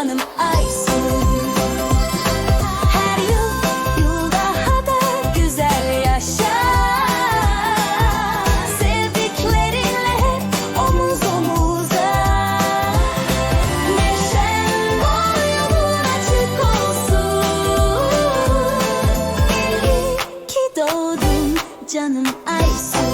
canım Aysun Her yıl yıl daha da güzel yaşa Sevdiklerinle hep omuz omuza. Neşen bol yolun açık olsun. İyi ki doğdun canım Aysun